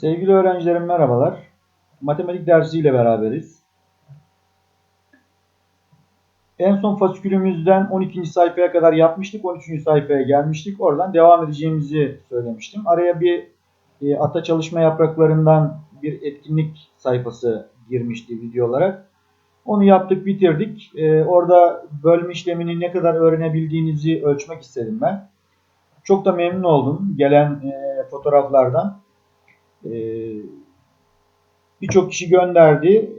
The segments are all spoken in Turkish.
Sevgili öğrencilerim merhabalar. Matematik dersiyle beraberiz. En son fasikülümüzden 12. sayfaya kadar yapmıştık. 13. sayfaya gelmiştik. Oradan devam edeceğimizi söylemiştim. Araya bir e, ata çalışma yapraklarından bir etkinlik sayfası girmişti video olarak. Onu yaptık, bitirdik. E, orada bölme işlemini ne kadar öğrenebildiğinizi ölçmek istedim ben. Çok da memnun oldum gelen e, fotoğraflardan. Ee, birçok kişi gönderdi.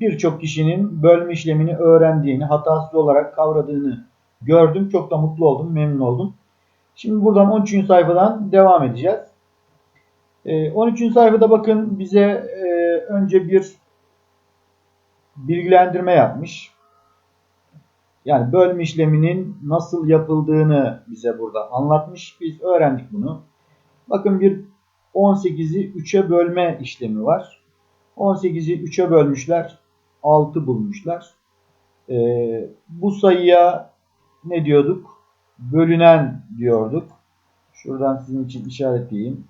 Birçok kişinin bölme işlemini öğrendiğini, hatasız olarak kavradığını gördüm. Çok da mutlu oldum, memnun oldum. Şimdi buradan 13. sayfadan devam edeceğiz. 13. Ee, sayfada bakın bize e, önce bir bilgilendirme yapmış. Yani bölme işleminin nasıl yapıldığını bize burada anlatmış. Biz öğrendik bunu. Bakın bir 18'i 3'e bölme işlemi var. 18'i 3'e bölmüşler. 6 bulmuşlar. Ee, bu sayıya ne diyorduk? Bölünen diyorduk. Şuradan sizin için işaretleyeyim.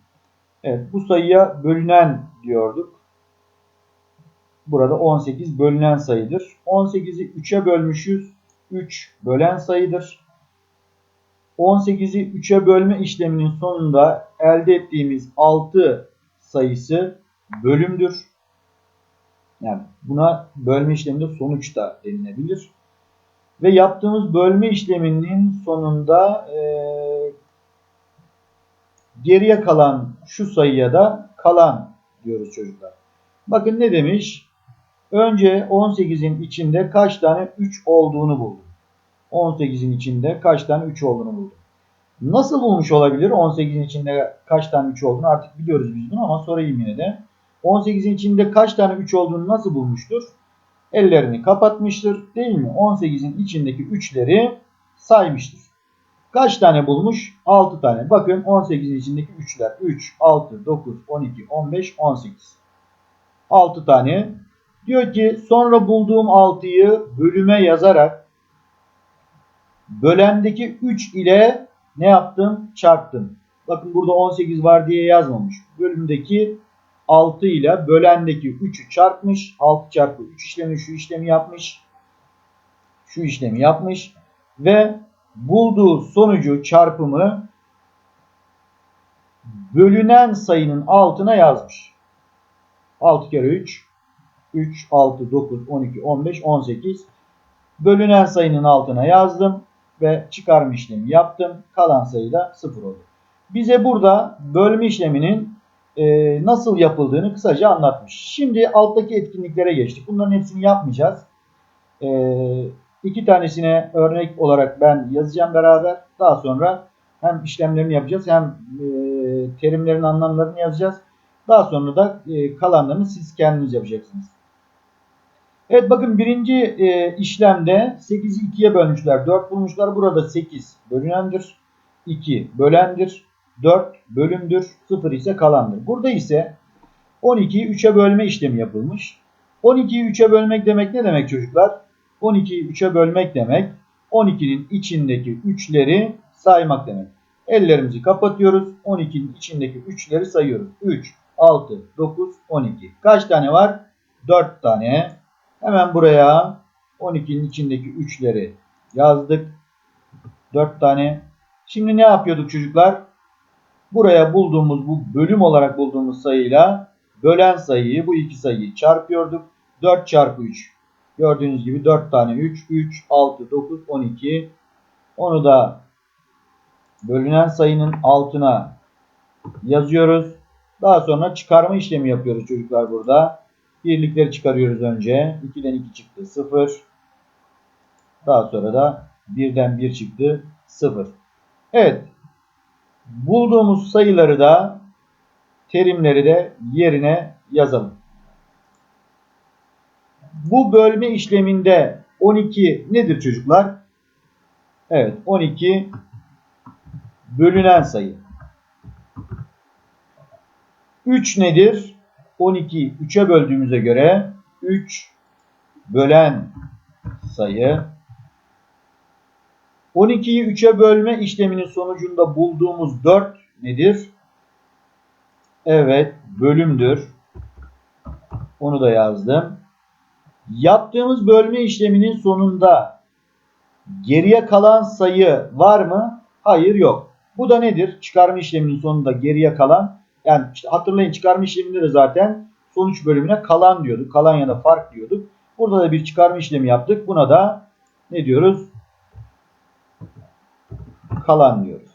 Evet bu sayıya bölünen diyorduk. Burada 18 bölünen sayıdır. 18'i 3'e bölmüşüz. 3 bölen sayıdır. 18'i 3'e bölme işleminin sonunda elde ettiğimiz 6 sayısı bölümdür. Yani buna bölme işleminde sonuç da denilebilir. Ve yaptığımız bölme işleminin sonunda e, geriye kalan şu sayıya da kalan diyoruz çocuklar. Bakın ne demiş? Önce 18'in içinde kaç tane 3 olduğunu buldum. 18'in içinde kaç tane 3 olduğunu buldum. Nasıl bulmuş olabilir 18'in içinde kaç tane 3 olduğunu artık biliyoruz biz bunu ama sorayım yine de. 18'in içinde kaç tane 3 olduğunu nasıl bulmuştur? Ellerini kapatmıştır değil mi? 18'in içindeki 3'leri saymıştır. Kaç tane bulmuş? 6 tane. Bakın 18'in içindeki 3'ler. 3, 6, 9, 12, 15, 18. 6 tane. Diyor ki sonra bulduğum 6'yı bölüme yazarak Bölendeki 3 ile ne yaptım? Çarptım. Bakın burada 18 var diye yazmamış. Bölümdeki 6 ile bölendeki 3'ü çarpmış. 6 çarpı 3 işlemi şu işlemi yapmış. Şu işlemi yapmış. Ve bulduğu sonucu çarpımı bölünen sayının altına yazmış. 6 kere 3 3, 6, 9, 12, 15, 18. Bölünen sayının altına yazdım ve çıkarma işlemi yaptım. Kalan sayı da 0 oldu. Bize burada bölme işleminin e, nasıl yapıldığını kısaca anlatmış. Şimdi alttaki etkinliklere geçtik. Bunların hepsini yapmayacağız. E, iki tanesine örnek olarak ben yazacağım beraber. Daha sonra hem işlemlerini yapacağız hem e, terimlerin anlamlarını yazacağız. Daha sonra da e, kalanlarını siz kendiniz yapacaksınız. Evet bakın birinci e, işlemde 8'i 2'ye bölmüşler. 4 bulmuşlar. Burada 8 bölünendir. 2 bölendir. 4 bölümdür. 0 ise kalandır. Burada ise 12'yi 3'e bölme işlemi yapılmış. 12'yi 3'e bölmek demek ne demek çocuklar? 12'yi 3'e bölmek demek 12'nin içindeki 3'leri saymak demek. Ellerimizi kapatıyoruz. 12'nin içindeki 3'leri sayıyoruz. 3, 6, 9, 12. Kaç tane var? 4 tane. Hemen buraya 12'nin içindeki 3'leri yazdık. 4 tane. Şimdi ne yapıyorduk çocuklar? Buraya bulduğumuz bu bölüm olarak bulduğumuz sayıyla bölen sayıyı bu iki sayıyı çarpıyorduk. 4 çarpı 3. Gördüğünüz gibi 4 tane 3. 3, 6, 9, 12. Onu da bölünen sayının altına yazıyoruz. Daha sonra çıkarma işlemi yapıyoruz çocuklar burada. Birlikleri çıkarıyoruz önce. 2'den 2 çıktı 0. Daha sonra da 1'den 1 çıktı 0. Evet. Bulduğumuz sayıları da terimleri de yerine yazalım. Bu bölme işleminde 12 nedir çocuklar? Evet 12 bölünen sayı. 3 nedir? 12'yi 3'e böldüğümüze göre 3 bölen sayı 12'yi 3'e bölme işleminin sonucunda bulduğumuz 4 nedir? Evet, bölümdür. Onu da yazdım. Yaptığımız bölme işleminin sonunda geriye kalan sayı var mı? Hayır yok. Bu da nedir? Çıkarma işleminin sonunda geriye kalan yani işte hatırlayın çıkarma işleminde de zaten sonuç bölümüne kalan diyorduk. Kalan ya da fark diyorduk. Burada da bir çıkarma işlemi yaptık. Buna da ne diyoruz? Kalan diyoruz.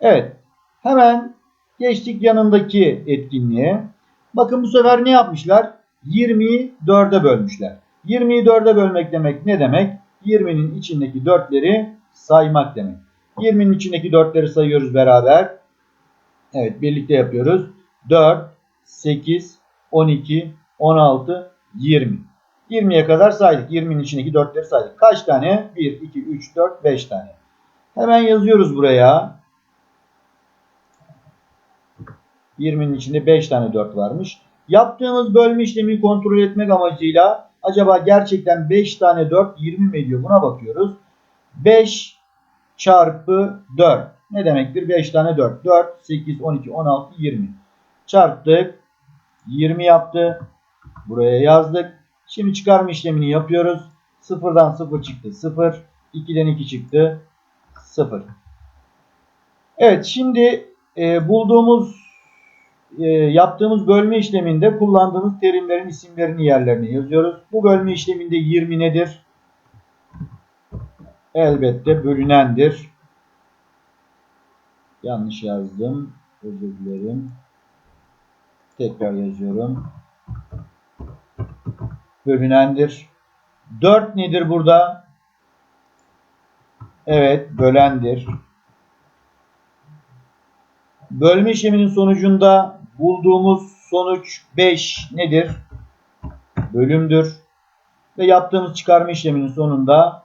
Evet. Hemen geçtik yanındaki etkinliğe. Bakın bu sefer ne yapmışlar? 20'yi 4'e bölmüşler. 20'yi 4'e bölmek demek ne demek? 20'nin içindeki 4'leri saymak demek. 20'nin içindeki 4'leri sayıyoruz beraber. Evet birlikte yapıyoruz. 4, 8, 12, 16, 20. 20'ye kadar saydık. 20'nin içindeki 4'leri saydık. Kaç tane? 1, 2, 3, 4, 5 tane. Hemen yazıyoruz buraya. 20'nin içinde 5 tane 4 varmış. Yaptığımız bölme işlemini kontrol etmek amacıyla acaba gerçekten 5 tane 4 20 mi ediyor? Buna bakıyoruz. 5 çarpı 4. Ne demektir? 5 tane 4. 4, 8, 12, 16, 20. Çarptık. 20 yaptı. Buraya yazdık. Şimdi çıkarma işlemini yapıyoruz. 0'dan 0 çıktı. 0. 2'den 2 çıktı. 0. Evet şimdi e, bulduğumuz e, yaptığımız bölme işleminde kullandığımız terimlerin isimlerini yerlerine yazıyoruz. Bu bölme işleminde 20 nedir? Elbette bölünendir. Yanlış yazdım. Özür dilerim. Tekrar yazıyorum. Bölünendir. 4 nedir burada? Evet, bölendir. Bölme işleminin sonucunda bulduğumuz sonuç 5 nedir? Bölümdür. Ve yaptığımız çıkarma işleminin sonunda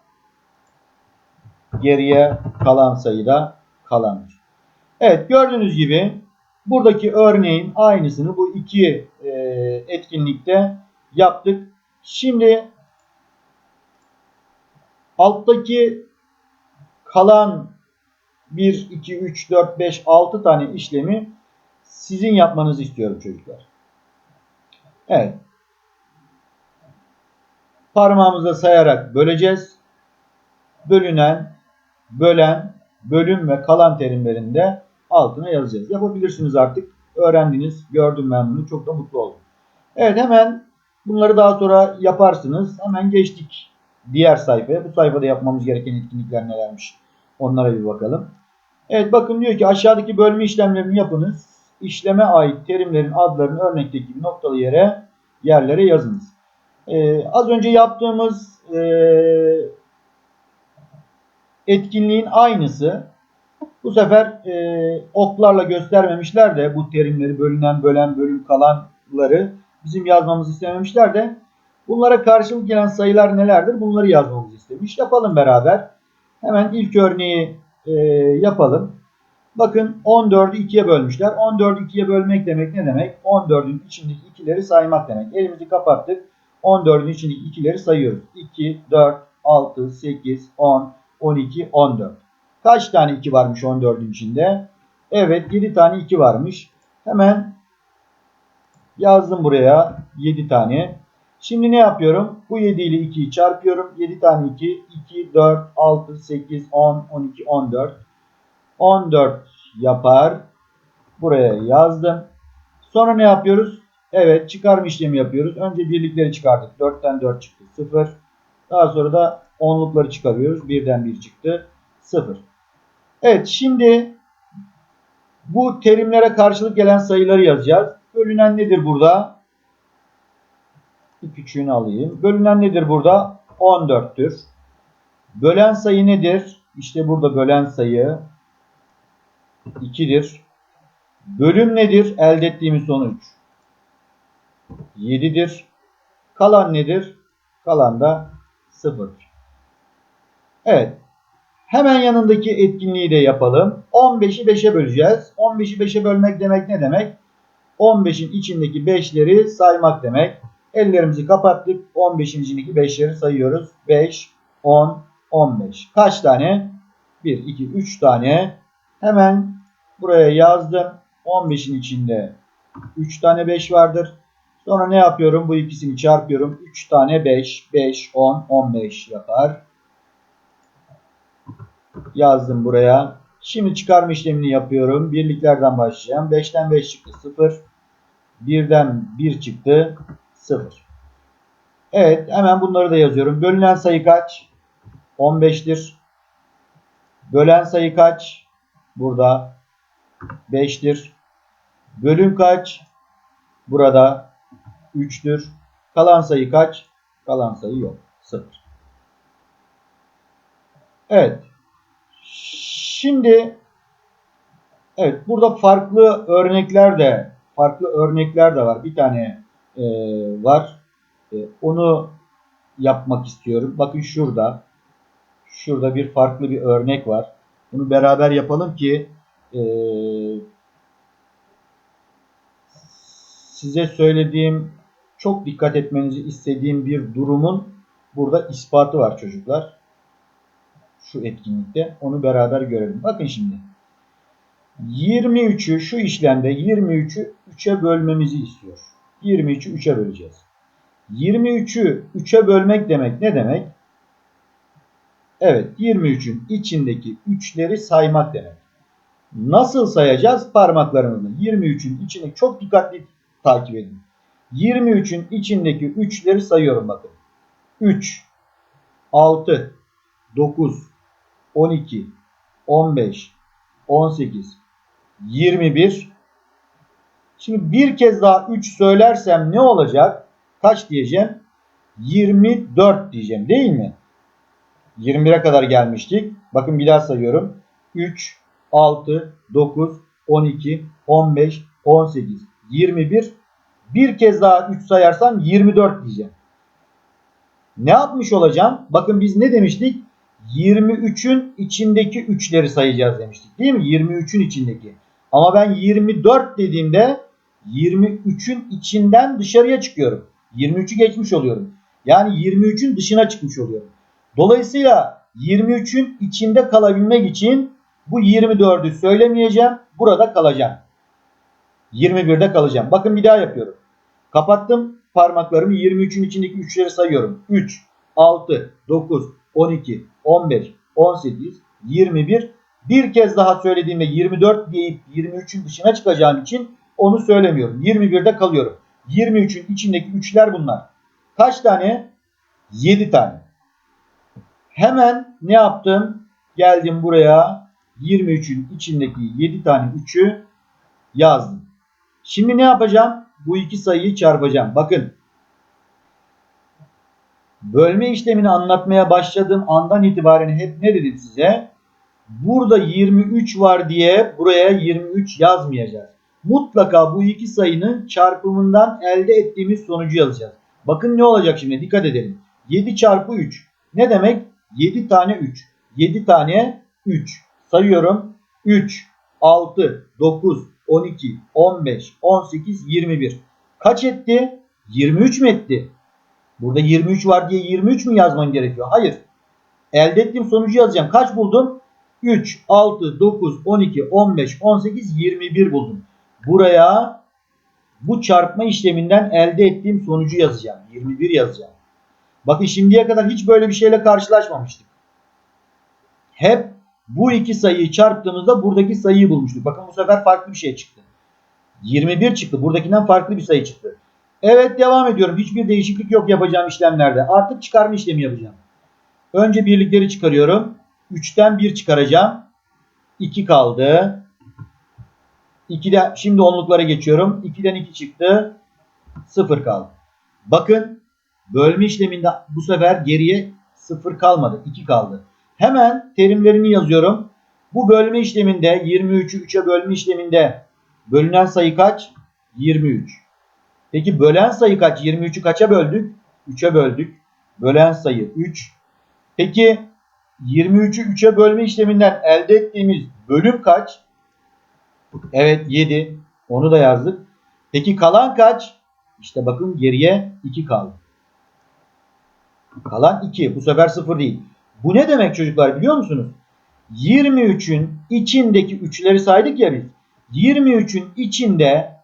geriye kalan sayıda kalandır. Evet gördüğünüz gibi buradaki örneğin aynısını bu iki e, etkinlikte yaptık. Şimdi alttaki kalan 1, 2, 3, 4, 5, 6 tane işlemi sizin yapmanızı istiyorum çocuklar. Evet. Parmağımızla sayarak böleceğiz. Bölünen, bölen, bölüm ve kalan terimlerinde altına yazacağız. Yapabilirsiniz artık. Öğrendiniz. Gördüm ben bunu. Çok da mutlu oldum. Evet hemen bunları daha sonra yaparsınız. Hemen geçtik diğer sayfaya. Bu sayfada yapmamız gereken etkinlikler nelermiş? Onlara bir bakalım. Evet bakın diyor ki aşağıdaki bölme işlemlerini yapınız. İşleme ait terimlerin adlarını örnekteki gibi noktalı yere yerlere yazınız. Ee, az önce yaptığımız e, etkinliğin aynısı. Bu sefer e, oklarla göstermemişler de bu terimleri bölünen, bölen, bölüm kalanları bizim yazmamızı istememişler de bunlara karşılık gelen sayılar nelerdir? Bunları yazmamızı istemiş. Yapalım beraber. Hemen ilk örneği e, yapalım. Bakın 14'ü 2'ye bölmüşler. 14'ü 2'ye bölmek demek ne demek? 14'ün içindeki ikileri saymak demek. Elimizi kapattık. 14'ün içindeki ikileri sayıyoruz. 2, 4, 6, 8, 10, 12, 14. Kaç tane 2 varmış 14'ün içinde? Evet 7 tane 2 varmış. Hemen yazdım buraya 7 tane. Şimdi ne yapıyorum? Bu 7 ile 2'yi çarpıyorum. 7 tane 2, 2, 4, 6, 8, 10, 12, 14. 14 yapar. Buraya yazdım. Sonra ne yapıyoruz? Evet çıkarma işlemi yapıyoruz. Önce birlikleri çıkardık. 4'ten 4 çıktı. 0. Daha sonra da onlukları çıkarıyoruz. 1'den 1 çıktı. 0. Evet şimdi bu terimlere karşılık gelen sayıları yazacağız. Bölünen nedir burada? Bir küçüğünü alayım. Bölünen nedir burada? 14'tür. Bölen sayı nedir? İşte burada bölen sayı 2'dir. Bölüm nedir? Elde ettiğimiz sonuç 7'dir. Kalan nedir? Kalan da 0'dır. Evet. Hemen yanındaki etkinliği de yapalım. 15'i 5'e böleceğiz. 15'i 5'e bölmek demek ne demek? 15'in içindeki 5'leri saymak demek. Ellerimizi kapattık. 15'in içindeki 5'leri sayıyoruz. 5, 10, 15. Kaç tane? 1, 2, 3 tane. Hemen buraya yazdım. 15'in içinde 3 tane 5 vardır. Sonra ne yapıyorum? Bu ikisini çarpıyorum. 3 tane 5. 5, 10, 15 yapar. Yazdım buraya. Şimdi çıkarma işlemini yapıyorum. Birliklerden başlayacağım. 5'ten 5 çıktı 0. 1'den 1 çıktı 0. Evet hemen bunları da yazıyorum. Bölünen sayı kaç? 15'tir. Bölen sayı kaç? Burada 5'tir. Bölüm kaç? Burada 3'tür. Kalan sayı kaç? Kalan sayı yok. 0. Evet. Şimdi evet burada farklı örnekler de farklı örnekler de var. Bir tane e, var. E, onu yapmak istiyorum. Bakın şurada. Şurada bir farklı bir örnek var. Bunu beraber yapalım ki e, size söylediğim çok dikkat etmenizi istediğim bir durumun burada ispatı var çocuklar. Şu etkinlikte. Onu beraber görelim. Bakın şimdi. 23'ü şu işlemde 23'ü 3'e bölmemizi istiyor. 23'ü 3'e böleceğiz. 23'ü 3'e bölmek demek ne demek? Evet 23'ün içindeki 3'leri saymak demek. Nasıl sayacağız? Parmaklarımızla. 23'ün içini çok dikkatli takip edin. 23'ün içindeki 3'leri sayıyorum bakın. 3, 6, 9, 12, 15, 18, 21. Şimdi bir kez daha 3 söylersem ne olacak? Kaç diyeceğim? 24 diyeceğim değil mi? 21'e kadar gelmiştik. Bakın bir daha sayıyorum. 3, 6, 9, 12, 15, 18, 21. Bir kez daha 3 sayarsam 24 diyeceğim. Ne yapmış olacağım? Bakın biz ne demiştik? 23'ün içindeki 3'leri sayacağız demiştik. Değil mi? 23'ün içindeki. Ama ben 24 dediğimde 23'ün içinden dışarıya çıkıyorum. 23'ü geçmiş oluyorum. Yani 23'ün dışına çıkmış oluyorum. Dolayısıyla 23'ün içinde kalabilmek için bu 24'ü söylemeyeceğim. Burada kalacağım. 21'de kalacağım. Bakın bir daha yapıyorum. Kapattım parmaklarımı 23'ün içindeki 3'leri sayıyorum. 3, 6, 9, 12, 15, 18, 21. Bir kez daha söylediğimde 24 deyip 23'ün dışına çıkacağım için onu söylemiyorum. 21'de kalıyorum. 23'ün içindeki 3'ler bunlar. Kaç tane? 7 tane. Hemen ne yaptım? Geldim buraya. 23'ün içindeki 7 tane 3'ü yazdım. Şimdi ne yapacağım? Bu iki sayıyı çarpacağım. Bakın. Bölme işlemini anlatmaya başladığım andan itibaren hep ne dedim size? Burada 23 var diye buraya 23 yazmayacağız. Mutlaka bu iki sayının çarpımından elde ettiğimiz sonucu yazacağız. Bakın ne olacak şimdi dikkat edelim. 7 çarpı 3 ne demek? 7 tane 3. 7 tane 3. Sayıyorum. 3, 6, 9, 12, 15, 18, 21. Kaç etti? 23 mi etti? Burada 23 var diye 23 mü yazman gerekiyor? Hayır. Elde ettiğim sonucu yazacağım. Kaç buldum? 3, 6, 9, 12, 15, 18, 21 buldum. Buraya bu çarpma işleminden elde ettiğim sonucu yazacağım. 21 yazacağım. Bakın şimdiye kadar hiç böyle bir şeyle karşılaşmamıştık. Hep bu iki sayıyı çarptığımızda buradaki sayıyı bulmuştuk. Bakın bu sefer farklı bir şey çıktı. 21 çıktı. Buradakinden farklı bir sayı çıktı. Evet devam ediyorum. Hiçbir değişiklik yok yapacağım işlemlerde. Artık çıkarma işlemi yapacağım. Önce birlikleri çıkarıyorum. 3'ten 1 çıkaracağım. 2 kaldı. 2'de şimdi onluklara geçiyorum. 2'den 2 çıktı. 0 kaldı. Bakın bölme işleminde bu sefer geriye 0 kalmadı. 2 kaldı. Hemen terimlerini yazıyorum. Bu bölme işleminde 23'ü 3'e bölme işleminde bölünen sayı kaç? 23. Peki bölen sayı kaç? 23'ü kaça böldük? 3'e böldük. Bölen sayı 3. Peki 23'ü 3'e bölme işleminden elde ettiğimiz bölüm kaç? Evet 7. Onu da yazdık. Peki kalan kaç? İşte bakın geriye 2 kaldı. Kalan 2. Bu sefer 0 değil. Bu ne demek çocuklar biliyor musunuz? 23'ün içindeki 3'leri saydık ya biz. 23'ün içinde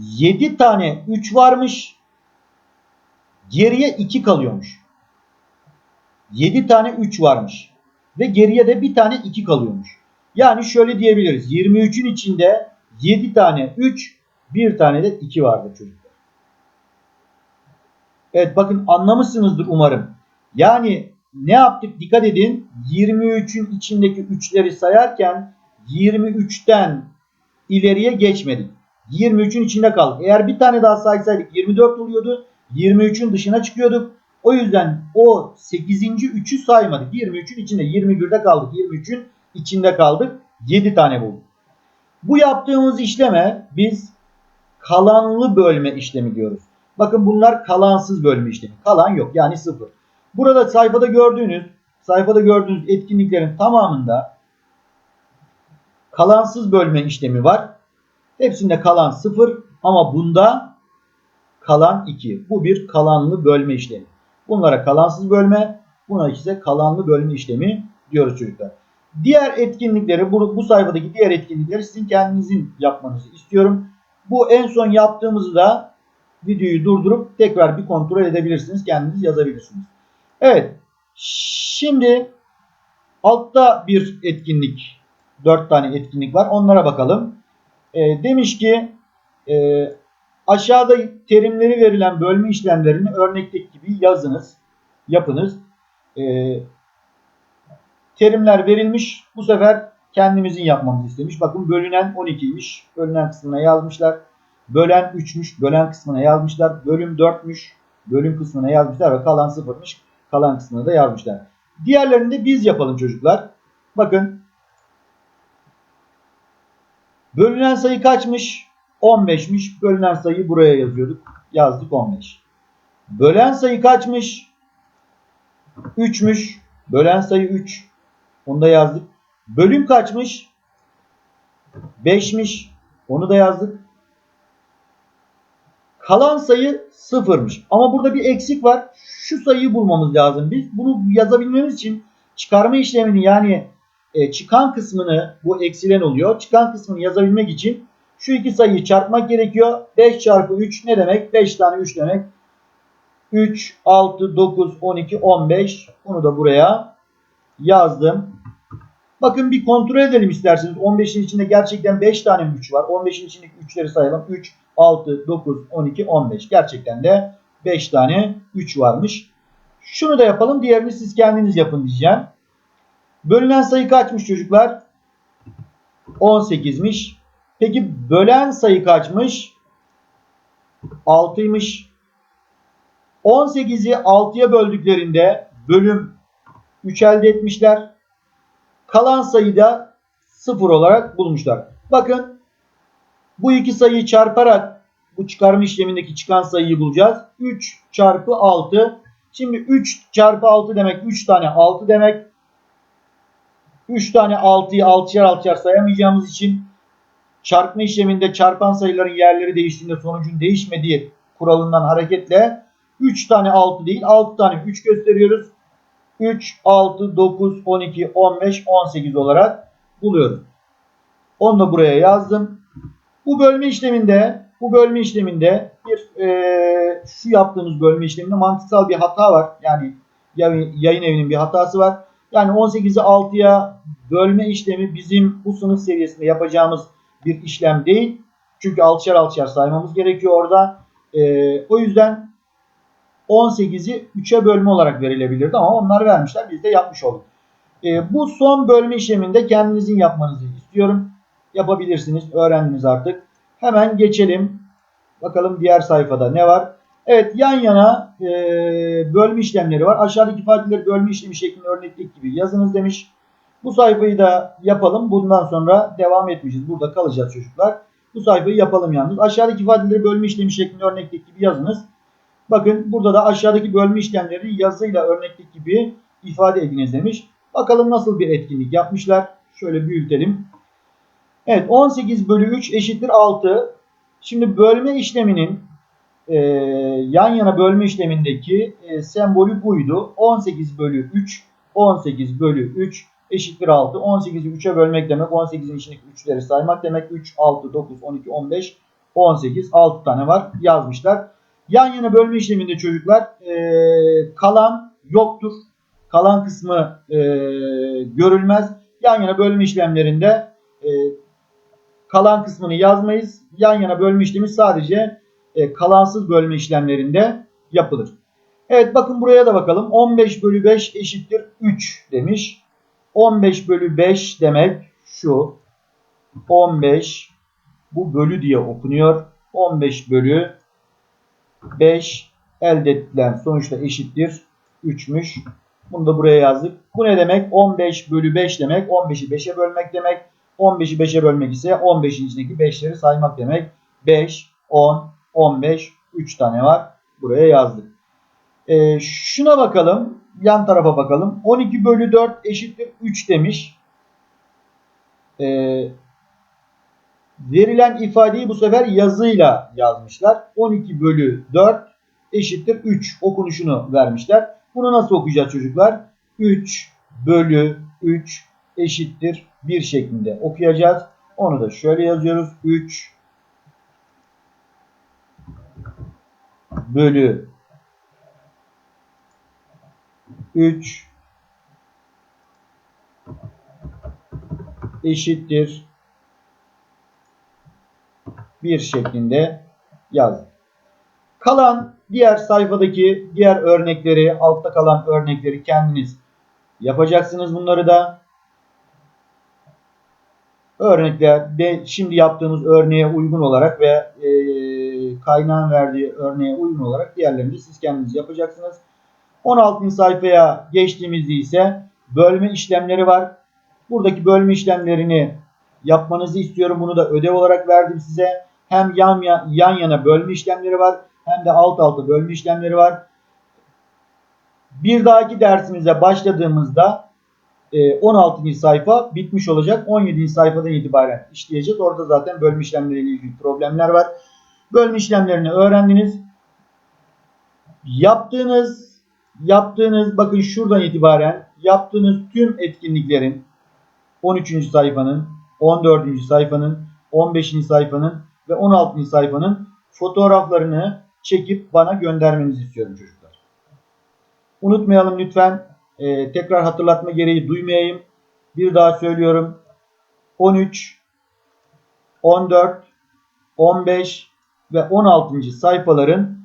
7 tane 3 varmış. Geriye 2 kalıyormuş. 7 tane 3 varmış. Ve geriye de bir tane 2 kalıyormuş. Yani şöyle diyebiliriz. 23'ün içinde 7 tane 3, bir tane de 2 vardır çocuklar. Evet bakın anlamışsınızdır umarım. Yani ne yaptık dikkat edin. 23'ün içindeki 3'leri sayarken 23'ten ileriye geçmedik. 23'ün içinde kaldık. Eğer bir tane daha saysaydık 24 oluyordu. 23'ün dışına çıkıyorduk. O yüzden o 8. 3'ü saymadık. 23'ün içinde 21'de kaldık. 23'ün içinde kaldık. 7 tane bulduk. Bu yaptığımız işleme biz kalanlı bölme işlemi diyoruz. Bakın bunlar kalansız bölme işlemi. Kalan yok yani sıfır. Burada sayfada gördüğünüz sayfada gördüğünüz etkinliklerin tamamında kalansız bölme işlemi var. Hepsinde kalan 0 ama bunda kalan 2. Bu bir kalanlı bölme işlemi. Bunlara kalansız bölme, buna ise kalanlı bölme işlemi diyoruz çocuklar. Diğer etkinlikleri, bu, bu sayfadaki diğer etkinlikleri sizin kendinizin yapmanızı istiyorum. Bu en son yaptığımızı da videoyu durdurup tekrar bir kontrol edebilirsiniz. Kendiniz yazabilirsiniz. Evet. Şimdi altta bir etkinlik, 4 tane etkinlik var. Onlara bakalım. E, demiş ki e, aşağıda terimleri verilen bölme işlemlerini örnekteki gibi yazınız, yapınız. E, terimler verilmiş. Bu sefer kendimizin yapmamızı istemiş. Bakın bölünen 12'ymiş. Bölünen kısmına yazmışlar. Bölen 3'müş. Bölen kısmına yazmışlar. Bölüm 4'müş. Bölüm kısmına yazmışlar ve kalan 0'mış. Kalan kısmına da yazmışlar. Diğerlerini de biz yapalım çocuklar. Bakın Bölünen sayı kaçmış? 15'miş. Bölünen sayıyı buraya yazıyorduk. Yazdık 15. Bölen sayı kaçmış? 3'müş. Bölen sayı 3. Onu da yazdık. Bölüm kaçmış? 5'miş. Onu da yazdık. Kalan sayı 0'mış. Ama burada bir eksik var. Şu sayıyı bulmamız lazım. Biz bunu yazabilmemiz için çıkarma işlemini yani e, çıkan kısmını bu eksilen oluyor. Çıkan kısmını yazabilmek için şu iki sayıyı çarpmak gerekiyor. 5 çarpı 3 ne demek? 5 tane 3 demek. 3, 6, 9, 12, 15. Bunu da buraya yazdım. Bakın bir kontrol edelim isterseniz. 15'in içinde gerçekten 5 tane 3 var. 15'in içindeki 3'leri sayalım. 3, 6, 9, 12, 15. Gerçekten de 5 tane 3 varmış. Şunu da yapalım. Diğerini siz kendiniz yapın diyeceğim. Bölünen sayı kaçmış çocuklar? 18'miş. Peki bölen sayı kaçmış? 6'ymış. 18'i 6'ya böldüklerinde bölüm 3 elde etmişler. Kalan sayı da 0 olarak bulmuşlar. Bakın bu iki sayıyı çarparak bu çıkarma işlemindeki çıkan sayıyı bulacağız. 3 çarpı 6. Şimdi 3 çarpı 6 demek 3 tane 6 demek. 3 tane 6'yı 6'şer 6'şer sayamayacağımız için çarpma işleminde çarpan sayıların yerleri değiştiğinde sonucun değişmediği kuralından hareketle 3 tane 6 değil 6 tane 3 gösteriyoruz. 3, 6, 9, 12, 15, 18 olarak buluyoruz. Onu da buraya yazdım. Bu bölme işleminde bu bölme işleminde bir e, şu yaptığımız bölme işleminde mantıksal bir hata var. Yani yayın evinin bir hatası var. Yani 18'i 6'ya bölme işlemi bizim bu sınıf seviyesinde yapacağımız bir işlem değil. Çünkü alçar alçar saymamız gerekiyor orada. Ee, o yüzden 18'i 3'e bölme olarak verilebilirdi ama onlar vermişler. Biz de yapmış olduk. Ee, bu son bölme işleminde kendinizin yapmanızı istiyorum. Yapabilirsiniz. Öğrendiniz artık. Hemen geçelim. Bakalım diğer sayfada ne var? Evet yan yana e, bölme işlemleri var. Aşağıdaki ifadeleri bölme işlemi şeklinde örneklik gibi yazınız demiş. Bu sayfayı da yapalım. Bundan sonra devam etmeyeceğiz. Burada kalacağız çocuklar. Bu sayfayı yapalım yalnız. Aşağıdaki ifadeleri bölme işlemi şeklinde örneklik gibi yazınız. Bakın burada da aşağıdaki bölme işlemleri yazıyla örneklik gibi ifade ediniz demiş. Bakalım nasıl bir etkinlik yapmışlar. Şöyle büyütelim. Evet 18 bölü 3 eşittir 6. Şimdi bölme işleminin e, yan yana bölme işlemindeki e, sembolü buydu. 18 bölü 3 18 bölü 3 eşittir 6. 18'i 3'e bölmek demek. 18'in içindeki 3'leri saymak demek. 3, 6, 9, 12, 15, 18. 6 tane var yazmışlar. Yan yana bölme işleminde çocuklar ee, kalan yoktur. Kalan kısmı ee, görülmez. Yan yana bölme işlemlerinde ee, kalan kısmını yazmayız. Yan yana bölme işlemi sadece e, kalansız bölme işlemlerinde yapılır. Evet bakın buraya da bakalım. 15 bölü 5 eşittir 3 demiş. 15 bölü 5 demek şu. 15 bu bölü diye okunuyor. 15 bölü 5 elde edilen sonuçta eşittir 3'müş. Bunu da buraya yazdık. Bu ne demek? 15 bölü 5 demek. 15'i 5'e bölmek demek. 15'i 5'e bölmek ise 15'in içindeki 5'leri saymak demek. 5, 10, 15, 3 tane var. Buraya yazdık. Ee, şuna bakalım. Yan tarafa bakalım. 12 bölü 4 eşittir 3 demiş. Ee, verilen ifadeyi bu sefer yazıyla yazmışlar. 12 bölü 4 eşittir 3 okunuşunu vermişler. Bunu nasıl okuyacağız çocuklar? 3 bölü 3 eşittir 1 şeklinde okuyacağız. Onu da şöyle yazıyoruz. 3 bölü 3 eşittir 1 şeklinde yazdık. Kalan diğer sayfadaki diğer örnekleri, altta kalan örnekleri kendiniz yapacaksınız bunları da. Örnekler de şimdi yaptığımız örneğe uygun olarak ve e, kaynağın verdiği örneğe uygun olarak diğerlerini siz kendiniz yapacaksınız. 16. sayfaya geçtiğimizde ise bölme işlemleri var. Buradaki bölme işlemlerini yapmanızı istiyorum. Bunu da ödev olarak verdim size. Hem yan, yan yana bölme işlemleri var hem de alt alta bölme işlemleri var. Bir dahaki dersimize başladığımızda 16. sayfa bitmiş olacak. 17. sayfadan itibaren işleyeceğiz. Orada zaten bölme işlemleriyle ilgili problemler var. Bölme işlemlerini öğrendiniz. Yaptığınız yaptığınız bakın şuradan itibaren yaptığınız tüm etkinliklerin 13. sayfanın, 14. sayfanın, 15. sayfanın ve 16. sayfanın fotoğraflarını çekip bana göndermenizi istiyorum çocuklar. Unutmayalım lütfen. Ee, tekrar hatırlatma gereği duymayayım. Bir daha söylüyorum. 13, 14, 15 ve 16. sayfaların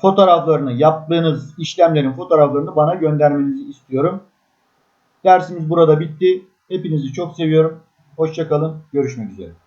fotoğraflarını yaptığınız işlemlerin fotoğraflarını bana göndermenizi istiyorum. Dersimiz burada bitti. Hepinizi çok seviyorum. Hoşçakalın. Görüşmek üzere.